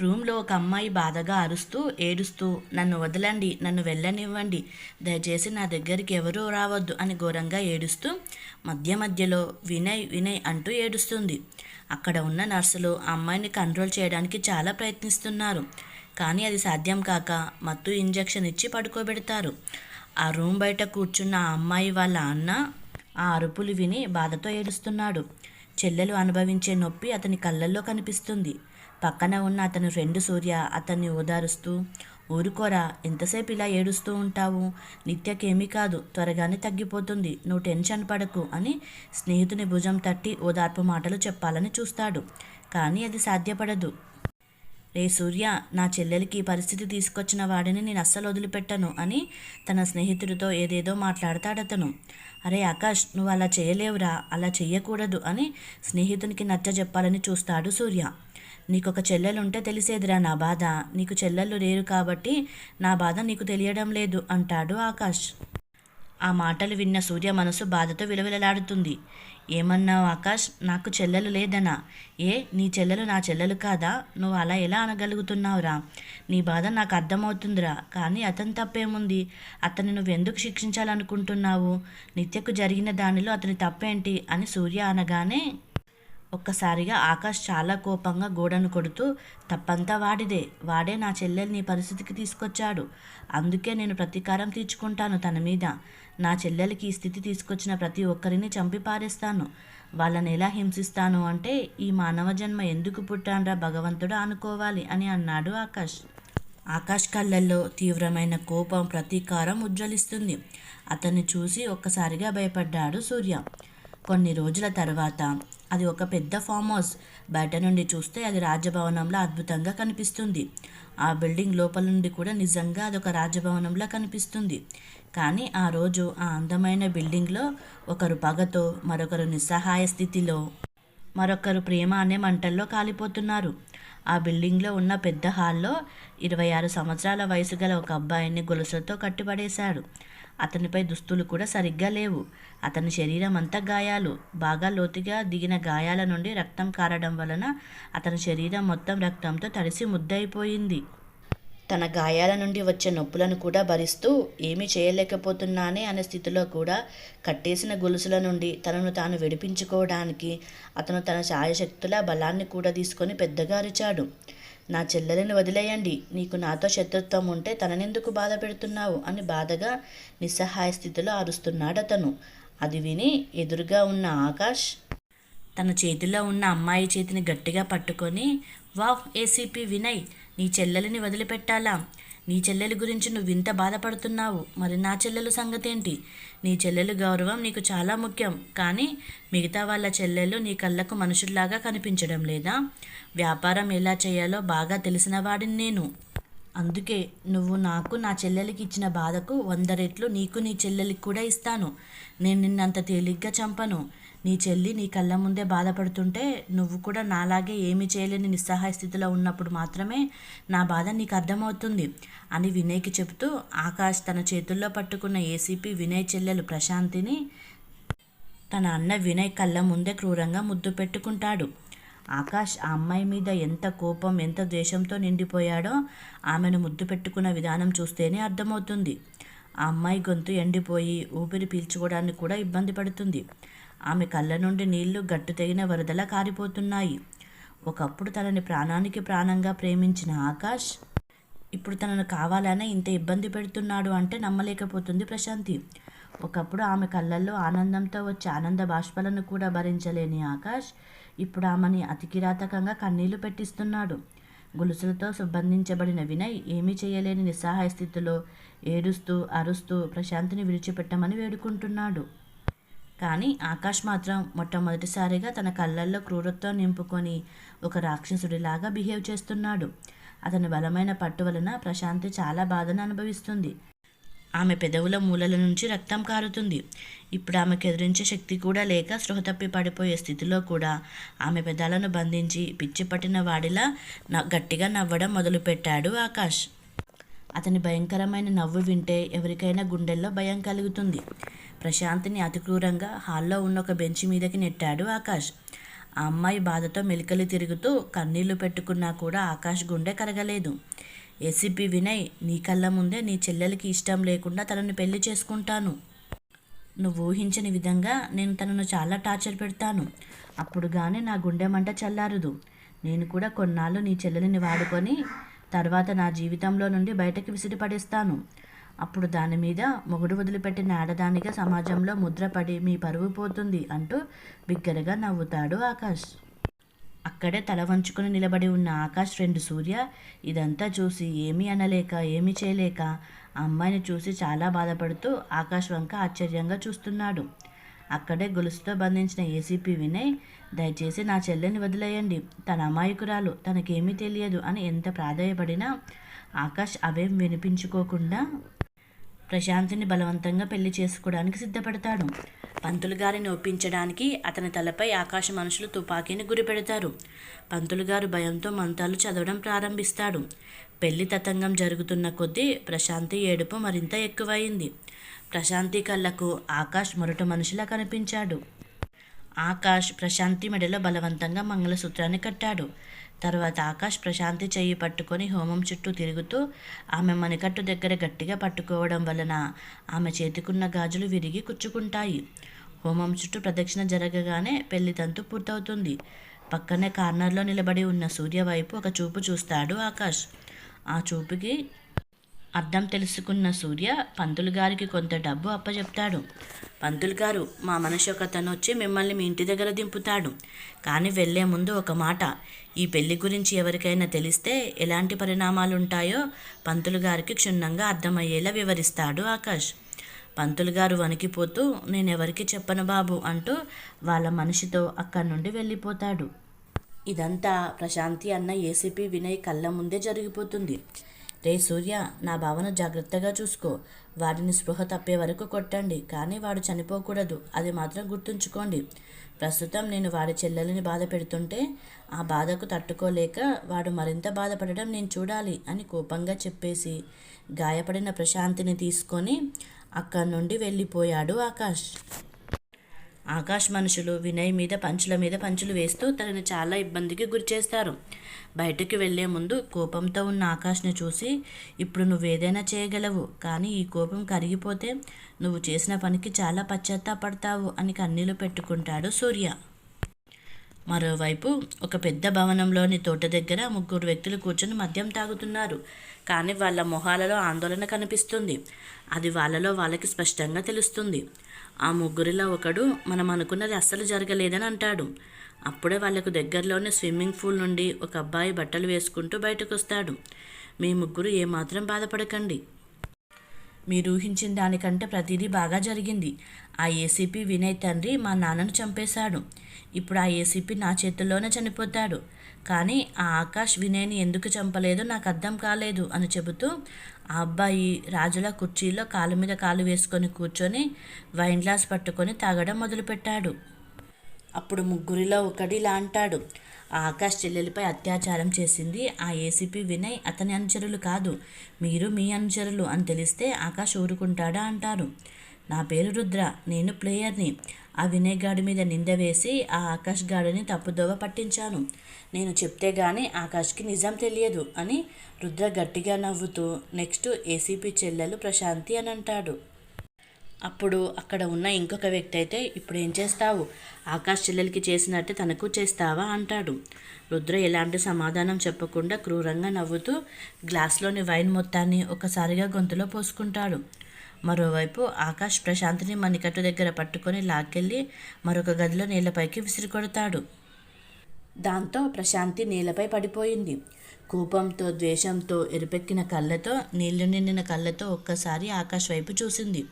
రూమ్లో ఒక అమ్మాయి బాధగా అరుస్తూ ఏడుస్తూ నన్ను వదలండి నన్ను వెళ్ళనివ్వండి దయచేసి నా దగ్గరికి ఎవరూ రావద్దు అని ఘోరంగా ఏడుస్తూ మధ్య మధ్యలో వినయ్ వినయ్ అంటూ ఏడుస్తుంది. అక్కడ ఉన్న నర్సులు ఆ అమ్మాయిని కంట్రోల్ చేయడానికి చాలా ప్రయత్నిస్తున్నారు. కానీ అది సాధ్యం కాక మత్తు ఇంజెక్షన్ ఇచ్చి పడుకోబెడతారు. ఆ రూమ్ బయట కూర్చున్న ఆ అమ్మాయి వాళ్ళ అన్న ఆ అరుపులు విని బాధతో ఏడుస్తున్నాడు. చెల్లెలు అనుభవించే నొప్పి అతని కళ్ళల్లో కనిపిస్తుంది. పక్కన ఉన్న అతను రెండు సూర్య అతన్ని ఓదారుస్తూ ఊరుకోరా ఎంతసేపు ఇలా ఏడుస్తూ ఉంటావు? నిత్యకేమీ కాదు త్వరగానే తగ్గిపోతుంది నువ్వు టెన్షన్ పడకు అని స్నేహితుని భుజం తట్టి ఓదార్పు మాటలు చెప్పాలని చూస్తాడు. కానీ అది సాధ్యపడదు. రే సూర్య నా చెల్లెలికి ఈ పరిస్థితి తీసుకొచ్చిన వాడిని నేను అస్సలు వదిలిపెట్టను అని తన స్నేహితుడితో ఏదేదో మాట్లాడతాడతను. అరే ఆకాష్ నువ్వు అలా చేయలేవురా అలా చేయకూడదు అని స్నేహితునికి నచ్చ చెప్పాలని చూస్తాడు సూర్య. నీకు ఒక చెల్లెలు ఉంటే తెలిసేదిరా నా బాధ. నీకు చెల్లెళ్ళు లేరు కాబట్టి నా బాధ నీకు తెలియడం లేదు అంటాడు ఆకాష్. ఆ మాటలు విన్న సూర్య మనసు బాధతో విలవిలలాడుతుంది. ఏమన్నావు ఆకాష్? నాకు చెల్లెలు లేదనా? ఏ నీ చెల్లెలు నా చెల్లెలు కాదా? నువ్వు అలా ఎలా అనగలుగుతున్నావురా? నీ బాధ నాకు అర్థమవుతుందిరా కానీ అతని తప్పేముంది? అతన్ని నువ్వెందుకు శిక్షించాలనుకుంటున్నావు? నిత్యకు జరిగిన దానిలో అతని తప్పేంటి? అని సూర్య అనగానే ఒక్కసారిగా ఆకాష్ చాలా కోపంగా గోడను కొడుతూ తప్పంతా వాడిదే. వాడే నా చెల్లెల్ని పరిస్థితికి తీసుకొచ్చాడు. అందుకే నేను ప్రతీకారం తీర్చుకుంటాను తన మీద. నా చెల్లెలకి ఈ స్థితి తీసుకొచ్చిన ప్రతి ఒక్కరిని చంపి పారేస్తాను. వాళ్ళని ఎలా హింసిస్తాను అంటే ఈ మానవ జన్మ ఎందుకు పుట్టాన్రా భగవంతుడు అనుకోవాలి అని అన్నాడు ఆకాష్. ఆకాష్ కళ్ళల్లో తీవ్రమైన కోపం ప్రతీకారం ఉజ్వలిస్తుంది. అతన్ని చూసి ఒక్కసారిగా భయపడ్డాడు సూర్య. కొన్ని రోజుల తర్వాత అది ఒక పెద్ద ఫామ్ హౌస్. బయట నుండి చూస్తే అది రాజభవనంలో అద్భుతంగా కనిపిస్తుంది. ఆ బిల్డింగ్ లోపల నుండి కూడా నిజంగా అదొక రాజభవనంలా కనిపిస్తుంది. కానీ ఆ రోజు ఆ అందమైన బిల్డింగ్లో ఒకరు పగతో మరొకరు నిస్సహాయ స్థితిలో మరొకరు ప్రేమ అనే మంటల్లో కాలిపోతున్నారు. ఆ బిల్డింగ్లో ఉన్న పెద్ద హాల్లో ఇరవై ఆరు సంవత్సరాల వయసు గల ఒక అబ్బాయిని గొలుసులతో కట్టిపడేశాడు. అతనిపై దుస్తులు కూడా సరిగ్గా లేవు. అతని శరీరం అంతా గాయాలు. బాగా లోతుగా దిగిన గాయాల నుండి రక్తం కారడం వలన అతని శరీరం మొత్తం రక్తంతో తడిసి ముద్దయిపోయింది. తన గాయాల నుండి వచ్చే నొప్పులను కూడా భరిస్తూ ఏమీ చేయలేకపోతున్నానే అనే స్థితిలో కూడా కట్టేసిన గొలుసుల నుండి తనను తాను విడిపించుకోవడానికి అతను తన ఛాయశక్తుల బలాన్ని కూడా తీసుకొని పెద్దగా అరిచాడు. నా చెల్లెలను వదిలేయండి. నీకు నాతో శత్రుత్వం ఉంటే తననెందుకు బాధ పెడుతున్నావు? అని బాధగా నిస్సహాయ స్థితిలో అరుస్తున్నాడు అతను అది విని ఎదురుగా ఉన్న ఆకాష్ తన చేతిలో ఉన్న అమ్మాయి చేతిని గట్టిగా పట్టుకొని వావ్ ఏసీపీ వినయ్ నీ చెల్లెలిని వదిలిపెట్టాలా? నీ చెల్లెలి గురించి నువ్వు ఇంత బాధపడుతున్నావు. మరి నా చెల్లెలు సంగతేంటి? నీ చెల్లెలు గౌరవం నీకు చాలా ముఖ్యం. కానీ మిగతా వాళ్ళ చెల్లెలు నీ కళ్ళకు మనుషుల్లాగా కనిపించడం లేదా? వ్యాపారం ఎలా చేయాలో బాగా తెలిసిన వాడిని నేను. అందుకే నువ్వు నాకు నా చెల్లెలికి ఇచ్చిన బాధకు వంద రెట్లు నీకు నీ చెల్లెలికి కూడా ఇస్తాను. నేను నిన్నంత తేలిగ్గా చంపను. నీ చెల్లి నీ కళ్ళ ముందే బాధపడుతుంటే నువ్వు కూడా నాలాగే ఏమీ చేయలేని నిస్సహాయ స్థితిలో ఉన్నప్పుడు మాత్రమే నా బాధ నీకు అర్థమవుతుంది అని వినయ్కి చెబుతూ ఆకాష్ తన చేతుల్లో పట్టుకున్న ఏసీపీ వినయ్ చెల్లెలు ప్రశాంతిని తన అన్న వినయ్ కళ్ళ ముందే క్రూరంగా ముద్దు పెట్టుకుంటాడు. ఆకాష్ ఆ అమ్మాయి మీద ఎంత కోపం ఎంత ద్వేషంతో నిండిపోయాడో ఆమెను ముద్దు పెట్టుకున్న విధానం చూస్తేనే అర్థమవుతుంది. ఆ అమ్మాయి గొంతు ఎండిపోయి ఊపిరి పీల్చుకోవడానికి కూడా ఇబ్బంది పడుతుంది. ఆమె కళ్ళ నుండి నీళ్ళు గట్టు తెగిన వరదలా కారిపోతున్నాయి. ఒకప్పుడు తనని ప్రాణానికి ప్రాణంగా ప్రేమించిన ఆకాష్ ఇప్పుడు తనను కావాలనే ఇంత ఇబ్బంది పెడుతున్నాడు అంటే నమ్మలేకపోతుంది ప్రశాంతి. ఒకప్పుడు ఆమె కళ్ళల్లో ఆనందంతో వచ్చే ఆనంద బాష్పలను కూడా భరించలేని ఆకాష్ ఇప్పుడు ఆమెని అతి కిరాతకంగా కన్నీళ్ళు పెట్టిస్తున్నాడు. గొలుసులతో సుబంధించబడిన వినయ్ ఏమీ చేయలేని నిస్సహాయ స్థితిలో ఏడుస్తూ అరుస్తూ ప్రశాంతిని విడిచిపెట్టమని వేడుకుంటున్నాడు. కానీ ఆకాష్ మాత్రం మొట్టమొదటిసారిగా తన కళ్ళల్లో క్రూరత్వం నింపుకొని ఒక రాక్షసుడిలాగా బిహేవ్ చేస్తున్నాడు. అతని బలమైన పట్టు వలన ప్రశాంతి చాలా బాధను అనుభవిస్తుంది. ఆమె పెదవుల మూలల నుంచి రక్తం కారుతుంది. ఇప్పుడు ఆమెకు ఎదిరించే శక్తి కూడా లేక స్పృహ తప్పి పడిపోయే స్థితిలో కూడా ఆమె పెదాలను బంధించి పిచ్చి పట్టిన వాడిలా గట్టిగా నవ్వడం మొదలుపెట్టాడు ఆకాష్. అతని భయంకరమైన నవ్వు వింటే ఎవరికైనా గుండెల్లో భయం కలుగుతుంది. ప్రశాంతిని అతి క్రూరంగా హాల్లో ఉన్న ఒక బెంచ్ మీదకి నెట్టాడు ఆకాష్. ఆ అమ్మాయి బాధతో మెలికలు తిరుగుతూ కన్నీళ్ళు పెట్టుకున్నా కూడా ఆకాష్ గుండె కరగలేదు. ఎసిపి వినయ్ నీ కళ్ళ ముందే నీ చెల్లెలకి ఇష్టం లేకుండా తనని పెళ్ళి చేసుకుంటాను. నువ్వు ఊహించని విధంగా నేను తనను చాలా టార్చర్ పెడతాను. అప్పుడు కానీ నా గుండె మంట చల్లారదు. నేను కూడా కొన్నాళ్ళు నీ చెల్లెలిని వాడుకొని తర్వాత నా జీవితంలో నుండి బయటకి విసిరిపడేస్తాను. అప్పుడు దాని మీద మొగుడు వదిలిపెట్టిన ఆడదానిగా సమాజంలో ముద్రపడి మీ పరువు పోతుంది అంటూ బిగ్గరగా నవ్వుతాడు ఆకాష్. అక్కడే తల వంచుకొని నిలబడి ఉన్న ఆకాష్ ఫ్రెండ్ సూర్య ఇదంతా చూసి ఏమీ అనలేక ఏమీ చేయలేక ఆ అమ్మాయిని చూసి చాలా బాధపడుతూ ఆకాష్ వంక ఆశ్చర్యంగా చూస్తున్నాడు. అక్కడే గొలుసుతో బంధించిన ఏసీపీ వినయ్ దయచేసి నా చెల్లెని వదిలేయండి. తన అమాయకురాలు తనకేమీ తెలియదు అని ఎంత ప్రాధాయపడినా ఆకాష్ అవేం వినిపించుకోకుండా ప్రశాంతిని బలవంతంగా పెళ్ళి చేసుకోవడానికి సిద్ధపడతాడు. పంతులు గారిని ఒప్పించడానికి అతని తలపై ఆకాశ మనుషులు తుపాకీని గురిపెడతారు పంతులు గారు భయంతో మంతాలు చదవడం ప్రారంభిస్తాడు. పెళ్ళి తతంగం జరుగుతున్న కొద్దీ ప్రశాంతి ఏడుపు మరింత ఎక్కువయింది ప్రశాంతి కళ్ళకు ఆకాష్ మొరటు మనిషిలా కనిపించాడు. ఆకాష్ ప్రశాంతి మెడలో బలవంతంగా మంగళసూత్రాన్ని కట్టాడు. తర్వాత ఆకాష్ ప్రశాంతి చెయ్యి పట్టుకొని హోమం చుట్టూ తిరుగుతూ ఆమె మణికట్టు దగ్గర గట్టిగా పట్టుకోవడం వలన ఆమె చేతికున్న గాజులు విరిగి కుచ్చుకుంటాయి. హోమం చుట్టూ ప్రదక్షిణ జరగగానే పెళ్ళి తంతు పూర్తవుతుంది. పక్కనే కార్నర్లో నిలబడి ఉన్న సూర్య వైపు ఒక చూపు చూస్తాడు ఆకాష్ ఆ చూపుకి అర్థం తెలుసుకున్న సూర్య పంతులు గారికి కొంత డబ్బు అప్పచెప్తాడు పంతులు గారు మా మనిషి ఒకతను వచ్చి మిమ్మల్ని మీ ఇంటి దగ్గర దింపుతాడు. కానీ వెళ్ళే ముందు ఒక మాట ఈ పెళ్ళి గురించి ఎవరికైనా తెలిస్తే ఎలాంటి పరిణామాలు ఉంటాయో పంతులు గారికి క్షుణ్ణంగా అర్థమయ్యేలా వివరిస్తాడు ఆకాష్. పంతులు గారు వణికిపోతూ నేనెవరికి చెప్పను బాబు అంటూ వాళ్ళ మనిషితో అక్కడి నుండి వెళ్ళిపోతాడు. ఇదంతా ప్రశాంతి అన్న ఏసీపీ వినయ్ కళ్ళ ముందే జరిగిపోతుంది. రే సూర్య నా భావన జాగ్రత్తగా చూసుకో. వాడిని స్పృహ తప్పే వరకు కొట్టండి కానీ వాడు చనిపోకూడదు. అది మాత్రం గుర్తుంచుకోండి. ప్రస్తుతం నేను వాడి చెల్లెలని బాధ పెడుతుంటే ఆ బాధకు తట్టుకోలేక వాడు మరింత బాధపడడం నేను చూడాలి అని కోపంగా చెప్పేసి గాయపడిన ప్రశాంతిని తీసుకొని అక్కడి నుండి వెళ్ళిపోయాడు ఆకాష్. ఆకాశ్ మనుషులు వినయ్ మీద పంచుల మీద పంచులు వేస్తూ తనని చాలా ఇబ్బందికి గురిచేస్తారు బయటకు వెళ్ళే ముందు కోపంతో ఉన్న ఆకాష్ని చూసి ఇప్పుడు నువ్వేదైనా చేయగలవు కానీ ఈ కోపం కరిగిపోతే నువ్వు చేసిన పనికి చాలా పశ్చాత్తాపడతావు అని కన్నీళ్ళు పెట్టుకుంటాడు సూర్య. మరోవైపు ఒక పెద్ద భవనంలోని తోట దగ్గర ముగ్గురు వ్యక్తులు కూర్చొని మద్యం తాగుతున్నారు. కానీ వాళ్ళ మొహాలలో ఆందోళన కనిపిస్తుంది. అది వాళ్ళలో వాళ్ళకి స్పష్టంగా తెలుస్తుంది. ఆ ముగ్గురిలో ఒకడు మనం అనుకున్నది అస్సలు జరగలేదని అంటాడు. అప్పుడే వాళ్ళకు దగ్గరలోనే స్విమ్మింగ్ పూల్ నుండి ఒక అబ్బాయి బట్టలు వేసుకుంటూ బయటకు వస్తాడు మీ ముగ్గురు ఏమాత్రం బాధపడకండి. మీరు ఊహించిన దానికంటే ప్రతిదీ బాగా జరిగింది. ఆ ఏసీపీ వినయ్ తండ్రి మా నాన్నను చంపేశాడు. ఇప్పుడు ఆ ఏసీపీ నా చేతుల్లోనే చనిపోతాడు. కానీ ఆ ఆకాష్ వినయ్ని ఎందుకు చంపలేదో నాకు అర్థం కాలేదు అని చెబుతూ ఆ అబ్బాయి రాజుల కుర్చీలో కాలు మీద కాలు వేసుకొని కూర్చొని వైన్ గ్లాస్ పట్టుకొని తాగడం మొదలుపెట్టాడు. అప్పుడు ముగ్గురిలో ఒకడిలా అంటాడు ఆ ఆకాష్ చెల్లెలిపై అత్యాచారం చేసింది ఆ ఏసీపీ వినయ్ అతని అనుచరులు కాదు. మీరు మీ అనుచరులు అని తెలిస్తే ఆకాష్ ఊరుకుంటాడా? అంటారు. నా పేరు రుద్ర నేను ప్లేయర్ని. ఆ వినయ్ గాడి మీద నింద వేసి ఆ ఆకాష్ గాడిని తప్పుదోవ పట్టించాను. నేను చెప్తే గానీ ఆకాష్కి నిజం తెలియదు అని రుద్ర గట్టిగా నవ్వుతూ నెక్స్ట్ ఏసీపీ చెల్లెలు ప్రశాంతి అని అంటాడు. అప్పుడు అక్కడ ఉన్న ఇంకొక వ్యక్తి అయితే ఇప్పుడు ఏం చేస్తావు? ఆకాష్ చెల్లెలకి చేసినట్టే తనకు చేస్తావా? అంటాడు. రుద్ర ఎలాంటి సమాధానం చెప్పకుండా క్రూరంగా నవ్వుతూ గ్లాస్లోని వైన్ మొత్తాన్ని ఒకసారిగా గొంతులో పోసుకుంటాడు. మరోవైపు ఆకాష్ ప్రశాంతిని మణికట్టు దగ్గర పట్టుకొని లాక్కెళ్ళి మరొక గదిలో నీళ్ళపైకి విసిరికొడతాడు. దాంతో ప్రశాంతి నేలపై పడిపోయింది. కోపంతో ద్వేషంతో ఎరుపెక్కిన కళ్ళతో నీళ్ళు నిండిన కళ్ళతో ఒక్కసారి ఆకాష్ వైపు చూసింది.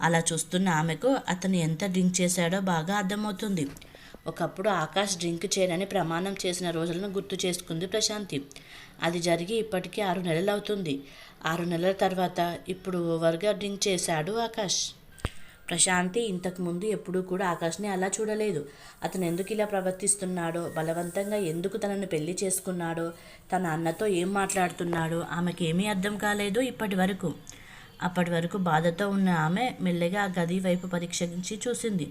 అలా చూస్తున్న ఆమెకు అతను ఎంత డ్రింక్ చేశాడో బాగా అర్థమవుతుంది. ఒకప్పుడు ఆకాష్ డ్రింక్ చేయనని ప్రమాణం చేసిన రోజులను గుర్తు చేసుకుంది ప్రశాంతి. అది జరిగి ఇప్పటికీ ఆరు నెలలు అవుతుంది. ఆరు నెలల తర్వాత ఇప్పుడు ఓవర్గా డ్రింక్ చేశాడు ఆకాష్ ప్రశాంతి ఇంతకుముందు ఎప్పుడూ కూడా ఆకాష్ని అలా చూడలేదు. అతను ఎందుకు ఇలా ప్రవర్తిస్తున్నాడో బలవంతంగా ఎందుకు తనను పెళ్ళి చేసుకున్నాడో తన అన్నతో ఏం మాట్లాడుతున్నాడో ఆమెకేమీ అర్థం కాలేదు ఇప్పటి వరకు. అప్పటి వరకు బాధతో ఉన్న ఆమె మెల్లగా ఆ గది వైపు పరీక్షించి చూసింది.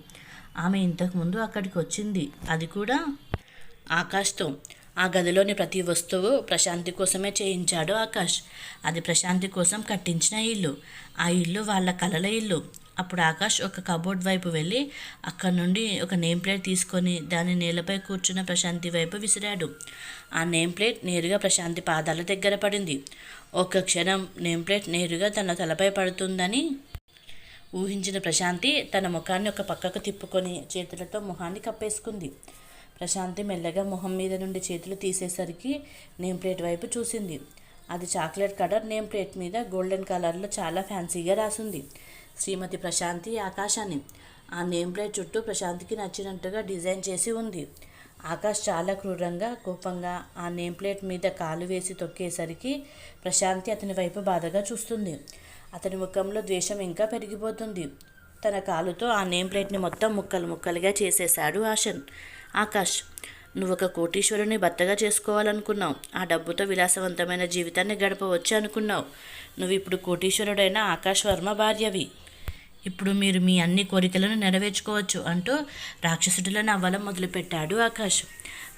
ఆమె ఇంతకుముందు అక్కడికి వచ్చింది. అది కూడా ఆకాష్తో ఆ గదిలోని ప్రతి వస్తువు ప్రశాంతి కోసమే చేయించాడు ఆకాష్. అది ప్రశాంతి కోసం కట్టించిన ఇల్లు. ఆ ఇల్లు వాళ్ళ కలల ఇల్లు. అప్పుడు ఆకాష్ ఒక కబోర్డ్ వైపు వెళ్ళి అక్కడ నుండి ఒక నేమ్ ప్లేట్ తీసుకొని దాని నేలపై కూర్చున్న ప్రశాంతి వైపు విసిరాడు. ఆ నేమ్ ప్లేట్ నేరుగా ప్రశాంతి పాదాల దగ్గర పడింది. ఒక క్షణం నేమ్ ప్లేట్ నేరుగా తన తలపై పడుతుందని ఊహించిన ప్రశాంతి తన ముఖాన్ని ఒక పక్కకు తిప్పుకొని చేతులతో మొహాన్ని కప్పేసుకుంది. ప్రశాంతి మెల్లగా మొహం మీద నుండి చేతులు తీసేసరికి నేమ్ ప్లేట్ వైపు చూసింది. అది చాక్లెట్ కలర్ నేమ్ ప్లేట్ మీద గోల్డెన్ కలర్లో చాలా ఫ్యాన్సీగా రాసింది. శ్రీమతి ప్రశాంతి ఆకాశాన్ని. ఆ నేమ్ ప్లేట్ చుట్టూ ప్రశాంతికి నచ్చినట్టుగా డిజైన్ చేసి ఉంది. ఆకాష్ చాలా క్రూరంగా కోపంగా ఆ నేమ్ ప్లేట్ మీద కాలు వేసి తొక్కేసరికి ప్రశాంతి అతని వైపు బాధగా చూస్తుంది. అతని ముఖంలో ద్వేషం ఇంకా పెరిగిపోతుంది. తన కాలుతో ఆ నేమ్ ప్లేట్ని మొత్తం ముక్కలు ముక్కలుగా చేసేశాడు ఆషన్ ఆకాష్ నువ్వు ఒక కోటీశ్వరుని భర్తగా చేసుకోవాలనుకున్నావు. ఆ డబ్బుతో విలాసవంతమైన జీవితాన్ని గడపవచ్చు అనుకున్నావు. నువ్వు ఇప్పుడు కోటీశ్వరుడైన ఆకాష్ వర్మ భార్యవి. ఇప్పుడు మీరు మీ అన్ని కోరికలను నెరవేర్చుకోవచ్చు అంటూ రాక్షసుడిలో నవ్వడం మొదలుపెట్టాడు ఆకాష్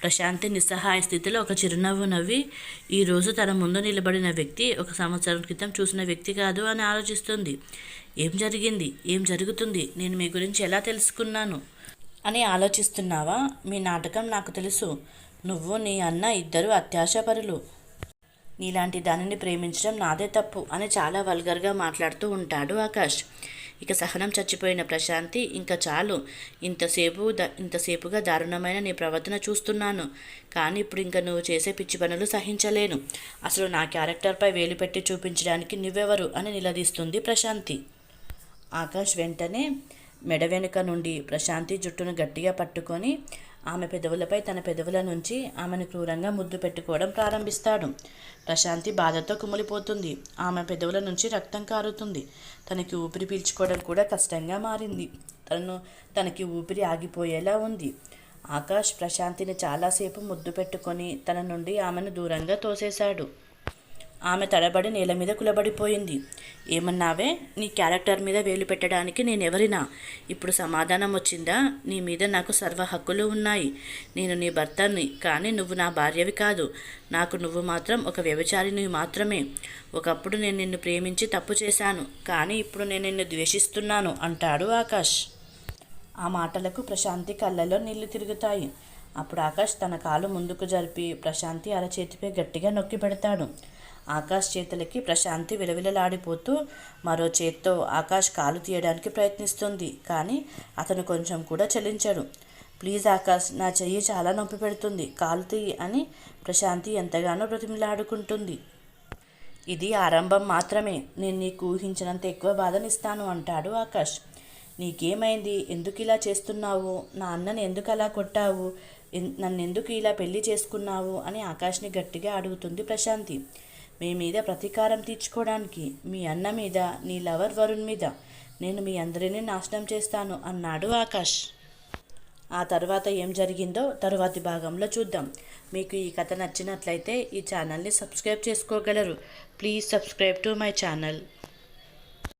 ప్రశాంతి నిస్సహాయ స్థితిలో ఒక చిరునవ్వు నవ్వి ఈరోజు తన ముందు నిలబడిన వ్యక్తి ఒక సంవత్సరం క్రితం చూసిన వ్యక్తి కాదు అని ఆలోచిస్తుంది. ఏం జరిగింది? ఏం జరుగుతుంది? నేను మీ గురించి ఎలా తెలుసుకున్నాను? అని ఆలోచిస్తున్నావా? మీ నాటకం నాకు తెలుసు. నువ్వు నీ అన్న ఇద్దరు అత్యాశపరులు. నీలాంటి దానిని ప్రేమించడం నాదే తప్పు అని చాలా వల్గర్గా మాట్లాడుతూ ఉంటాడు ఆకాష్ ఇక సహనం చచ్చిపోయిన ప్రశాంతి ఇంకా చాలు. ఇంతసేపు ద ఇంతసేపుగా దారుణమైన నీ ప్రవర్తన చూస్తున్నాను. కానీ ఇప్పుడు ఇంకా నువ్వు చేసే పిచ్చి పనులు సహించలేను. అసలు నా క్యారెక్టర్పై వేలు పెట్టి చూపించడానికి నువ్వెవరు? అని నిలదీస్తుంది ప్రశాంతి. ఆకాష్ వెంటనే మెడ వెనుక నుండి ప్రశాంతి జుట్టును గట్టిగా పట్టుకొని ఆమె పెదవులపై తన పెదవుల నుంచి ఆమెను క్రూరంగా ముద్దు పెట్టుకోవడం ప్రారంభిస్తాడు. ప్రశాంతి బాధతో కుమిలిపోతుంది. ఆమె పెదవుల నుంచి రక్తం కారుతుంది. తనకి ఊపిరి పీల్చుకోవడం కూడా కష్టంగా మారింది. తను తనకి ఊపిరి ఆగిపోయేలా ఉంది. ఆకాష్ ప్రశాంతిని చాలాసేపు ముద్దు పెట్టుకొని తన నుండి ఆమెను దూరంగా తోసేశాడు. ఆమె తడబడి నేల మీద కులబడిపోయింది. ఏమన్నావే? నీ క్యారెక్టర్ మీద వేలు పెట్టడానికి నేనెవరినా? ఇప్పుడు సమాధానం వచ్చిందా? నీ మీద నాకు సర్వ హక్కులు ఉన్నాయి. నేను నీ భర్తని కానీ నువ్వు నా భార్యవి కాదు. నాకు నువ్వు మాత్రం ఒక వ్యభిచారిని మాత్రమే. ఒకప్పుడు నేను నిన్ను ప్రేమించి తప్పు చేశాను కానీ ఇప్పుడు నేను నిన్ను ద్వేషిస్తున్నాను అంటాడు ఆకాష్. ఆ మాటలకు ప్రశాంతి కళ్ళలో నీళ్ళు తిరుగుతాయి. అప్పుడు ఆకాష్ తన కాలు ముందుకు జరిపి ప్రశాంతి అరచేతిపై గట్టిగా నొక్కి పెడతాడు. ఆకాష్ చేతులకి ప్రశాంతి విలవిలలాడిపోతూ మరో చేత్తో ఆకాష్ కాలు తీయడానికి ప్రయత్నిస్తుంది. కానీ అతను కొంచెం కూడా చెల్లించడు. ప్లీజ్ ఆకాష్ నా చెయ్యి చాలా నొప్పి పెడుతుంది. కాలు తీయి అని ప్రశాంతి ఎంతగానో బ్రతిమిలాడుకుంటుంది. ఇది ఆరంభం మాత్రమే. నేను నీకు ఊహించినంత ఎక్కువ బాధనిస్తాను అంటాడు ఆకాష్ నీకేమైంది? ఎందుకు ఇలా చేస్తున్నావు? నా అన్నని ఎందుకు అలా కొట్టావు? నన్ను ఎందుకు ఇలా పెళ్ళి చేసుకున్నావు? అని ఆకాష్ని గట్టిగా అడుగుతుంది ప్రశాంతి. మీ మీద ప్రతీకారం తీర్చుకోవడానికి మీ అన్న మీద నీ లవర్ వరుణ్ మీద నేను మీ అందరినీ నాశనం చేస్తాను అన్నాడు ఆకాష్. ఆ తర్వాత ఏం జరిగిందో తరువాతి భాగంలో చూద్దాం. మీకు ఈ కథ నచ్చినట్లయితే ఈ ఛానల్ని సబ్స్క్రైబ్ చేసుకోగలరు. Please subscribe to my channel.